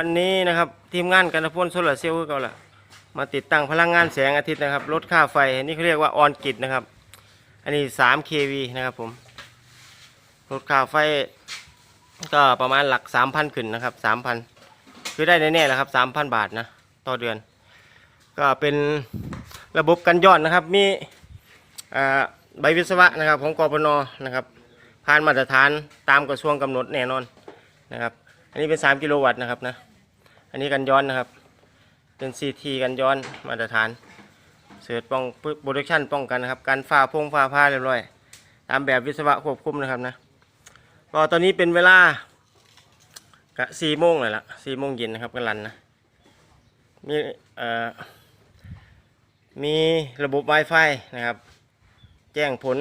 วันนี้นะครับทีมงานกันพลโซลาร์เซลล์ก็ละมาติดตั้งพลังงานแสงอาทิตย์นะครับลดค่าไฟอันนี้เขาเรียกว่าออนกิดนะครับ อันนี้ 3 kV นะครับผมลดค่าไฟก็ประมาณหลัก 3,000 ขึ้นนะครับ 3,000 คือได้แน่ๆแล้วครับ 3,000 บาทนะต่อเดือน ก็เป็นระบบกันย้อนนะครับ มีใบวิศวะนะครับของกปนนะครับผ่านมาตรฐานตามกระทรวงกำหนดแน่นอนนะครับ อันนี้เป็น 3 กิโลวัตต์นะครับนะ อันนี้กันย้อนนะครับ เป็น CT กันย้อนมาตรฐาน เสือป้องโปรดักชันป้องกันนะครับ การฟ้าพงฟ้าผ้าเรียบร้อย ตามแบบวิศวะควบคุมนะครับนะ ก็ตอนนี้เป็นเวลากะสี่โมงเลยละสี่โมงเย็นนะครับกันลันนะ มีเอ่อ มีระบบ Wi-Fi นะครับ แจ้งผล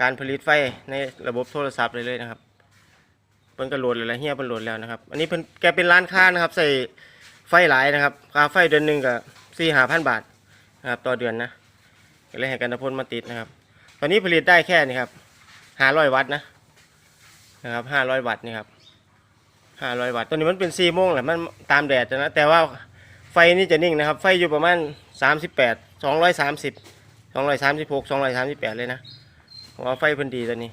การผลิตไฟในระบบโทรศัพท์เลยเลยนะครับ เพิ่นก็โหลดแล้วเฮียเพิ่นโหลดแล้วนะครับ อันนี้เพิ่นแกเป็นร้านค้านะครับ ใส่ไฟหลายนะครับค่าไฟเดือนหนึ่งก็สี่ห้าพันบาทนะครับต่อเดือนนะก็เลยให้กันพลมาติดนะครับ ตอนนี้ผลิตได้แค่นี้ครับห้าร้อยวัตต์นะนะครับห้าร้อยวัตต์นี่ครับห้าร้อยวัตต์ตัวนี้มันเป็นสี่โมงแหละมันตามแดดนะแต่ว่าไฟนี่จะนิ่งนะครับ ไฟอยู่ประมาณสามสิบแปดสองร้อยสามสิบสองร้อยสามสิบหกสองร้อยสามสิบแปดเลยนะเพราะว่าไฟเพิ่นดีตัวนี้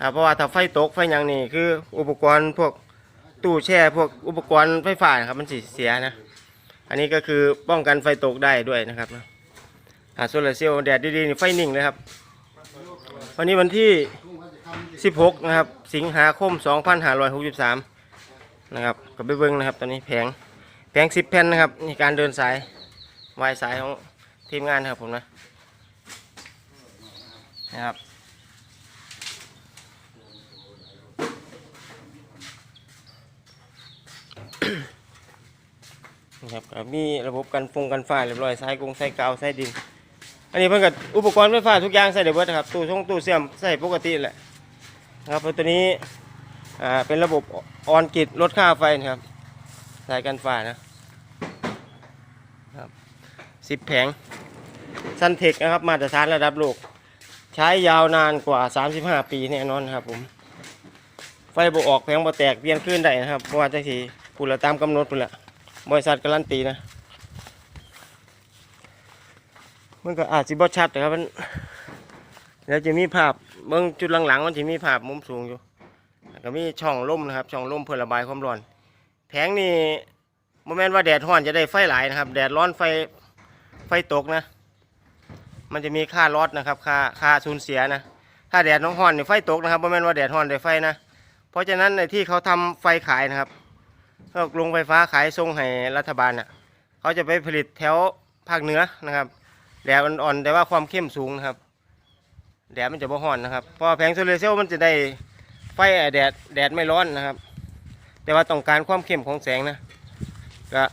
ครับเพราะว่าถ้าไฟตกไฟยังนี่คืออุปกรณ์พวกตู้แช่พวกอุปกรณ์ไฟฟ้านะครับมันสิเสียนะ อันนี้ก็คือป้องกันไฟตกได้ด้วยนะครับอ่าโซลาร์เซลล์แดดดีๆนี่ไฟนิ่งเลยครับ วันนี้วันที่ 16 นะครับ สิงหาคม 2563 นะครับก็ไปเบิ้งนะครับตอนนี้แผงแผง 10 แผ่นนะครับนี่การเดินสายวายสายของทีมงานนะครับผมนะนะครับ นะครับก็มีระบบกันฟงกันฟ้าเรียบร้อยใสายกงใสายกาวสายดิน อันนี้เพิ่นกับอุปกรณ์ไฟฟ้าทุกอย่างใส่ได้เบิดนะครับตู้ช่องตู้เสื่อมใส่ปกติแหละนะครับเพราะตัวนี้อ่าเป็นระบบออนกิดลดค่าไฟนะครับสายกันฟ้านะครับสิบแผงซันเทคนะครับมาตรฐานระดับโลก ใช้ยาวนานกว่า 35 ปีแน่นอนครับผมไฟบออกแผงบ่แตกเปลี่ยนคลื่นได้นะครับเพราะว่าจังสีพูดละตามกำหนดพูดละ บริษัทการันตีนะมันก็อาจจะบอชัดแต่ครับมันเดี๋ยวจะมีภาพเบื้องจุดหลังๆมันจะมีภาพมุมสูงอยู่ก็มีช่องล่มนะครับ ช่องล่มเพื่อระบายความร้อน แผงนี่โมเมนต์ว่าแดดร้อนจะได้ไฟหลายนะครับ แดดร้อนไฟไฟตกนะ มันจะมีค่าลอดนะครับ ค่าค่าสูญเสียนะ ถ้าแดดน้องร้อนเนี่ยไฟตกนะครับโมเมนต์ว่าแดดร้อนได้ไฟนะ เพราะฉะนั้นในที่เขาทำไฟขายนะครับ พวกโรงไฟฟ้าขายส่งให้รัฐบาลน่ะเขาจะไปผลิตแถวภาคเหนือนะครับแดดอ่อนๆแต่ว่าความเข้มสูงนะครับแดดมันจะบ่ร้อนนะครับพราะว่าแผงโซลาร์เซลล์มันจะได้ไฟแดดแดดไม่ร้อนนะครับ แต่ว่าต้องการความเข้มของแสงนะก็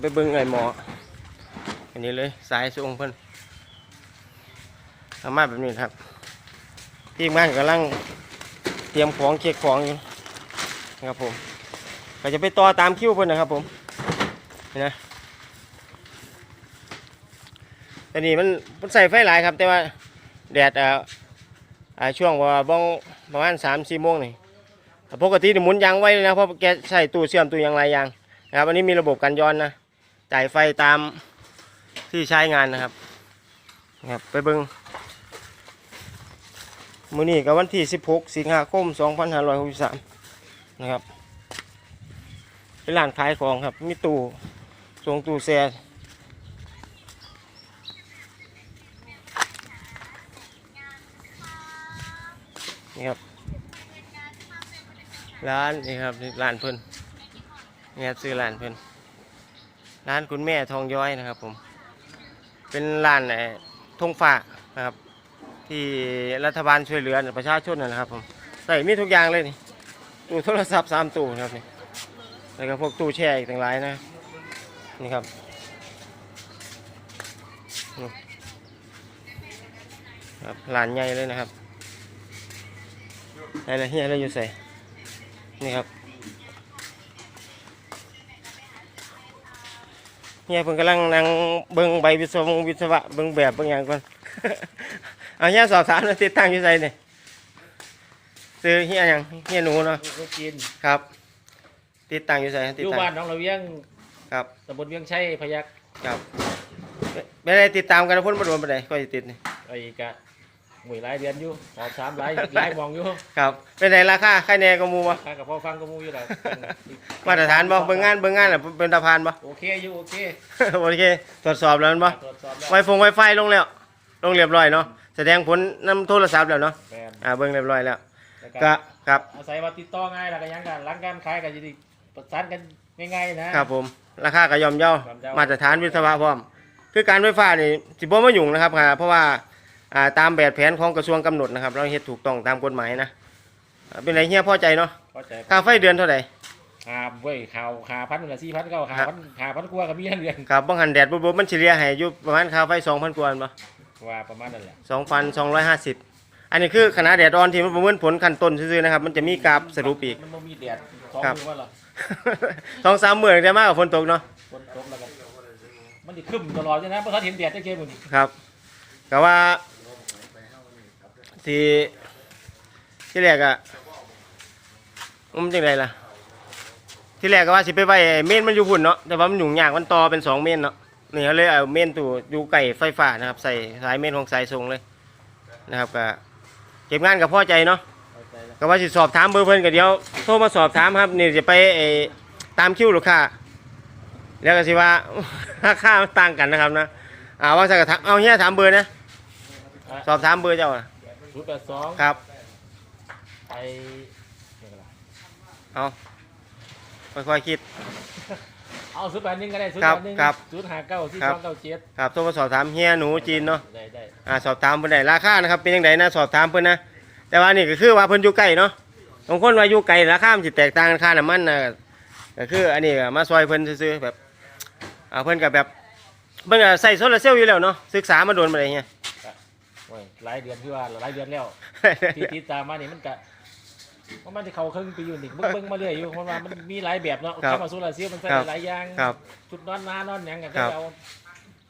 ไปเบิ่งไอ้หมออันนี้เลยสายสูงเพิ่นเอามาแบบนี้ครับ ที่มงานกำลัง เตรียมของเช็คของอยู่นะครับผมก็จะไปต่อตามคิวเพิ่อนนะครับผมนไหมแต่นี่มันมันใส่ไฟหลายครับ แต่ว่าแดดอ่าช่วงว่าบ้องประมาณสามสี่โมงนี่ปกติหมุนยางไว้เลยนะเพราะแกใส่ตู้เชื่อมตู้ยางลายยางนะครับอันนี้มีระบบกันย้อนนะจ่ายไฟตามที่ใช้งานนะครับนะครับไปเบิ้ง มื้อนี้ก็วันที่ 16 สิงหาคม 2563 นะครับ เป็นร้านขายของครับ มีตู้ส่งตู้แช่นี่ครับ ร้านนี่ครับร้านเพิ่นนี่ครับซื้อร้านเพิ่นร้านคุณแม่ทองย้อยนะครับผม เป็นร้านไอ้ทงฟ้านะครับ ที่รัฐบาลช่วยเหลือประชาชนนะครับผมใส่มีทุกอย่างเลยนี่ตู้โทรศัพท์สามตู้นะครับนี่แล้วก็พวกตู้แช่อีกต่างหลายนะนี่ครับครับหลานใหญ่เลยนะครับอะไรเฮียอะไรอยู่ใส่นี่ครับเฮียเพิ่งกำลังนั่งเบิ่งใบวิศวงวิศวะเบิ่งแบบเบิ่งอย่างก่อน เอาเนี่ยสอบถามหนะติดตั้งอยู่ไสเนี่ยซื้อเฮียหยังเฮียหนูเนาะลูกกินครับ ติดตั้งอยู่ไสติดอยู่ตั้งบ้านหน้องระเวียงครับตำบลเวียงชัยพยักครับไม่ได้ติดตามกันนะพ้นบ่โดนปานใดก็สิติดนี่ไอ้กะหวยหลายเดือนอยู่สอบสามหลายหลายมองอยู่ครับเป็นไงราคาใครแน่ก็หมู่บ่ ข้ากับพ่อฟังก็มูอยู่แล้วมาตรฐานบ่เบิ่งงานเบิ่งงานน่ะเป็นตาพานบ่ โอเคอยู่โอเคโอเคตรวจสอบแล้วแม่นบ่ตรวจสอบแล้วไวฟงไวไฟลงแล้ว ลงเรียบร้อยเนาะ แสดงผลนำโทรศัพท์แล้วเนาะแมนอ่าเบิ่งเรียบร้อยแล้วแล้วก็ครับอาศัยว่าติดต่อง่ายแล้วก็ยังกันหลังการขายก็จะได้ประสานกันง่ายๆนะ ครับผม ราคาก็ย่อมเยาย่อมเยา มาตรฐานวิศวะพร้อม คือการไฟฟ้านี่สิบ่มายุ่งนะครับค่ะเพราะว่าอ่าตามแบบแผนของกระทรวงกำหนดนะครับ เราเฮ็ดถูกต้องตามกฎหมายนะอ่าเป็นไรเฮียพอใจเนาะเข้าใจค่าไฟเดือนเท่าไหร่ หาเว้ยข่าวหาพันหรือสี่พันเก้าหาพันหาพันกว่าก็มีเงินครับบางหันแดดบ่ๆมันเฉลี่ยให้อยู่ประมาณค่าไฟ2,000กว่าบ่ ว่าประมาณนั้นแหละ2,250 อันนี้คือขนาดแดดอ่อนที่มันประเมินผลขั้นต้นซื่อๆนะครับ มันจะมีกราฟสรุปอีก มันบ่มีแดดสองครับ มือว่าหรอสองสามหมื่นจะมากกว่าฝนตกเนาะฝนตกแล้วกันมันจะขึ้นตลอดใช่ไหมเพราะเขาเห็นแดดได้เกมมันครับก็ว่าที่ที่แรกอะมันจังไดล่ะ ที่แรกก็ว่าสิไปไว้เมนมันอยู่พุ่นเนาะแต่ว่ามันยุ่งยากมันต่อเป็นสองเมนเนาะ นี่เขาเลยเอาเมนตัวอยู่ไก่ไฟฟ้านะครับ ใส่สายเมนของสายส่งเลยนะครับก็เก็บงานกับพ่อใจเนาะเข้าใจแล้วก็ว่าสิสอบถามเบอร์เพิ่นก็เดี๋ยวโทรมาสอบถามครับนี่จะไปเออตามคิวลูกค้าแล้วก็สิว่าราคามันต่างกันนะครับนะอ่าว่าสักกะทักเอาเฮียถามเบอร์นะสอบถามเบอร์เจ้าน่ะศูนย์แปดสองครับไปเนี่ยก็ล่ะเอาค่อยๆคิด เอาศูนย์แปดหนึ่งก็ได้ศูนย์ครับแปดหนึ่งครับศูนย์ห้าเก้าสี่ครัสบ องเก้าเจ็ดครับโทรมาสอบถามเฮียหนูจีนเนาะได้ได้อ่าสอบถามเพิ่นได้ราคานะครับเป็นจังไดนะสอบถามเพิ่นนะแต่ว่านี่ก็คือว่าเพิ่นอยู่ใกล้เนาะบางคนว่าอยู่ไกลราคามันสิแตกต่างกันค่าน้ำมันนะก็คืออันนี้ก็มาซอยเพิ่นซื่อๆแบบอ่าเพิ่นก็แบบเพิ่นก็ใส่โซลาร์เซลล์อยู่แล้วเนาะศึกษามาโดนมาได้เฮีย โอ้ยหลายเดือนที่ว่าหลายเดือนแล้วที่ติดตามมานี่มันก็ ว่ามันจะเข้าครึ่งปีอยู่นี่เบิ่งเบิ่งมาเรื่อยอยู่เพราะว่ามันมีหลายแบบเนาะครับ เข้ามาโซลาร์เซลล์มันใส่ครับหลายอย่างครับ ชุดนอนน้านอนหยังกันครับ เอา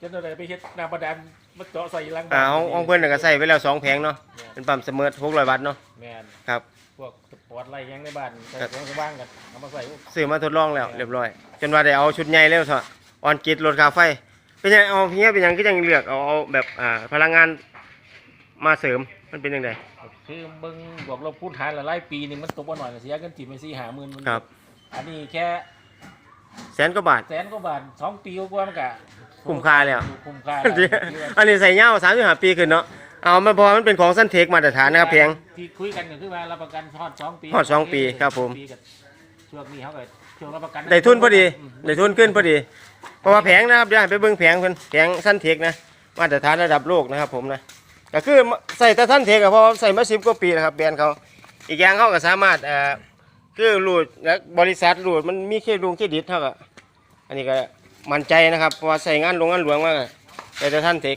จนเราไปเฮ็ดน้ำประดานมาเจาะใส่รังอ่าห้องห้องเพื่อนนก็ใส่ไปแล้วสองแผงเนาะแม่นเป็นปั๊มเสมอหกร้อยวัตต์เนาะแม่นครับ พวกสปอร์ตไลท์หยังในบ้านใส่ครับของสว่างกันเอามาใส่ซื้อมาทดลองแล้วเรียบร้อย จนว่าได้เอาชุดใหญ่แล้วเถอะออนกิดรถค่าไฟ เป็นยังเอาเฮียเป็นยังก็ยังเลือกเอาเอาแบบอ่าพลังงานมาเสริม มันเป็นยังไงคือเบิ่งบวกลบคูณหารหลายๆปีนี่มันตกบ่หน่อยเสียเงินจีบไปสี่หาหมื่นมันครับ อันนี้แค่แสนกว่าบาทแสนกว่าบาทสองปีกว่ามันก็คุ้มค่าแล้วคุ้มค่าแล้วอันนี้ใส่เงาสามสิบห้าปีขึ้นเนาะเอามาพอมันเป็นของสั้นเทคมาตรฐานนะครับแพงที่คุยกันก็คือว่ารับประกันทอดสองปีทอดสองปีครับผมปีกับช่วงนี้เขาก็ช่วงรับประกันได้ทุนพอดีมได้ทุนขึ้นพอดีเพราะว่าแผงนะครับเดี๋ยวให้ไปเบิ่งแผงเพิ่นแผงสั้นเทคนะมาตรฐานระดับโลกนะครับผมนะ ก็คือใส่แต่สั้นเทคอะเพราะใส่มาสิบกว่าปีแล้วครับแบรนด์เขาอีกอย่างเขาก็สามารถเอ่อคือรูดและบริษัทรูดมันมีเครดิตเครดิตเท่ากับอันนี้ก็มั่นใจนะครับเพราะว่าใส่งานโรงงานหลวงมากใส่แต่สั้นเทค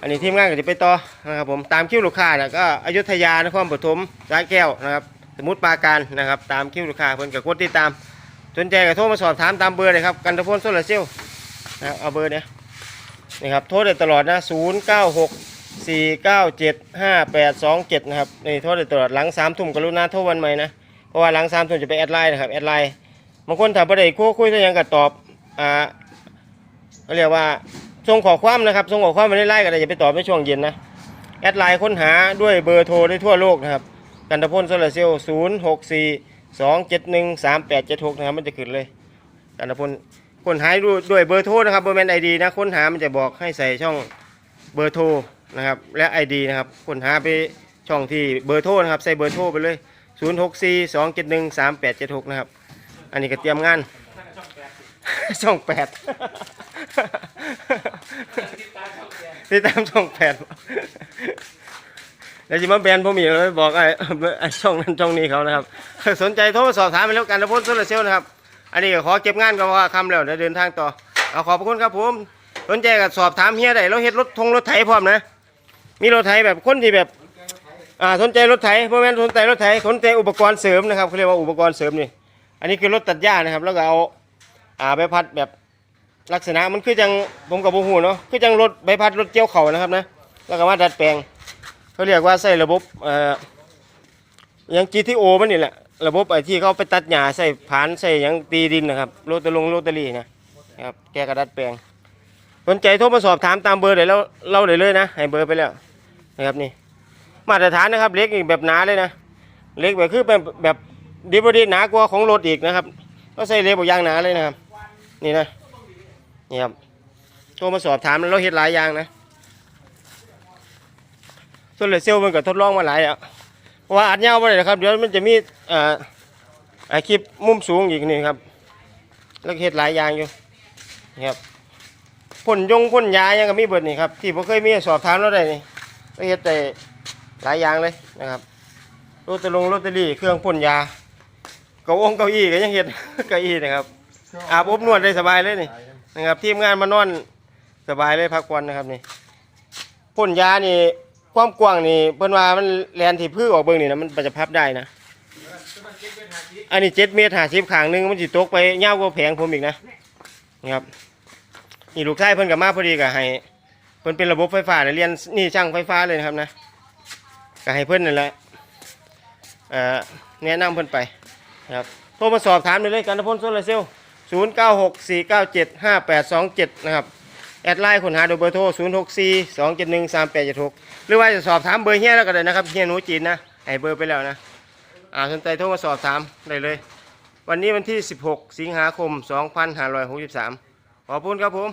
อันนี้ทีมงานก็จะไปต่อนะครับผมตามคิวลูกค้านะก็อยุธยานครปฐมสระแก้วนะครับ สมุทรปราการนะครับ ตามคิวลูกค้าเพิ่นก็กดติดตามสนใจก็โทรมาสอบถามตามเบอร์เลยครับกันตะพลโซลาร์เซลล์นะเอาเบอร์เนี้ย นี่ครับโทรได้ตลอดนะ0 9 6 4 9 7 5 8 2 7นะครับนี่โทรได้ตลอดหลัง3ามทุ่มกรุณาโทรวันใหม่นะเพราะว่าหลัง3ามทุ่มจะไปแอดไลน์นะครับแอดไลน์บางคนถ้าประเดี๋ยวคุยคุยตัวยังก็ตอบอ่าเขาเรียกว่าส่งขอความนะครับส่งขอความมาในไลน์ก็ได้อย่าไปตอบในช่วงเย็นนะแอดไลน์ค้นหาด้วยเบอร์โทรได้ทั่วโลกนะครับกันตะพลโซลาร์เซลล์0 6 4สองเจ็ดหนึ่งสามแปดเจ็ดหกนะครับมันจะขึ้นเลยกันตพล คนหายด้วยเบอร์โทรนะครับเบอร์แมนไอดีนะค้นหามันจะบอกให้ใส่ช่องเบอร์โทรนะครับและไอดีนะครับค้นหาไปช่องที่เบอร์โทรนะครับใส่เบอร์โทรไปเลยศูนย์หกสี่สองเจ็ดหนึ่งสามแปดเจ็ดหกนะครับ อันนี้ก็เตรียมงาน ช่องแปดติดตามช่องแปดเดี๋ยวจะมาแบนผมอีกแล้วบอกไอ้ช่องนั้นช่องนี้เขานะครับ สนใจโทรสอบถามไปแล้วกันนะพ่นโซลาเซลนะครับ อันนี้ก็ขอเก็บงานก็ว่าคำแล้วเดี๋ยวเดินทางต่อเอาขอบคุณครับผมสนใจก็สอบถามเฮียได้เราเฮ็ดรถทงรถไถพร้อมนะมีรถไถแบบคนที่แบบอ่าสนใจรถไถเพราะแม่นสนใจรถไถสนใจอุปกรณ์เสริมนะครับเขาเรียกว่าอุปกรณ์เสริมนี่อันนี้คือรถตัดหญ้านะครับ แล้วก็เอาอ่าใบพัดแบบลักษณะมันคือจังผมกับโมหูเนาะคือจังรถใบพัดรถเกี่ยวเข่านะครับนะแล้วก็มาดัดแปลงเขาเรียกว่าใส่ระบบเอ่อยัง GTO มันนี่แหละ ระบบไอที่เขาไปตัดหญ้าใส่ผานใส่หยังตีดินนะครับโรตลงโรตารี่นะครับแกกระดัดแปลงสนใจโทรมาสอบถามตามเบอร์เดี๋ยวเราเราได้เลยนะให้เบอร์ไปแล้วนะครับนี่ มาตรฐานนะครับเล็กอีกแบบหนาเลยนะเล็กแบบคือแบบแบบดีบดีหนากว่าของรถอีกนะครับ ก็ใส่เล็กแบบยางหนาเลยนะครับ นี่นะนี่ครับโทรมาสอบถามเราเห็ดหลายอย่างนะส่วนเลเซลมันก็ทดลองมาหลายแล้ว เพราะว่าอัดยาวไปเลยนะครับเดี๋ยวมันจะมีเอ่อไอคลิปมุมสูงอีกนี่ครับแล้วเห็ดหลายอย่างอยู่นะครับพ่นยงพ่นยายังก็มีเบิดนี่ครับที่ผมเคยมีสอบถามเราได้นี่ก็เห็ดแต่หลายอย่างเลยนะครับโรตาลงโรตารี่เครื่องพ่นยาเก้าองเก้าอี้ก็ยังเห็นเก้าอี้นะครับอาบอบนวดได้สบายเลยนี่นะครับทีมงานมานอนสบายเลยพักผ่อนนะครับนี่พ่นยานี่ ความกว้างนี่เพิ่นว่ามันแลนที่พื้อออกเบิ่งนี่นะมันจะพับได้นะ อันนี้เจ็ดเมตรหาสิบขางหนึงมันจิตกไปยาวกว่าแผงผมอีกนะนะครับนี่ลูกชายเพิ่นกับมาพอดีกับให้เพิ่นเป็นระบบไฟฟ้าน่ะเรียนนี่ช่างไฟฟ้าเลยนะครับนะก็ให้เพื่อนนั่นแหละเอ่อแนะนำเพื่อนไปนะครับโทรมาสอบถามได้เลยกันทพลโซลาร์เซลล์0 9 6 4 9 7 5 8 2 7นะครับ แอดไลน์คนหาโดยเบอร์โทร 0 6 4 2 7 1 3 8 7 6 หรือว่าจะสอบถามเบอร์เฮียแล้วก็ได้นะครับเฮียหนูจีนนะให้เบอร์ไปแล้วนะ อ่าสนใจโทรมาสอบถามได้เลย วันนี้วันที่ 16 สิงหาคม 2563 ขอบคุณครับผม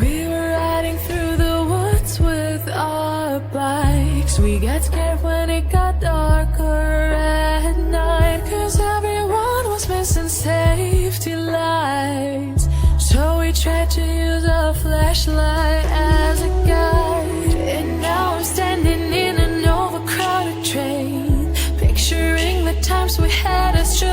We were riding through the woods with our bikes. We got scared when it got tried to use a flashlight as a guide. And now I'm standing in an overcrowded train. Picturing the times we had as children.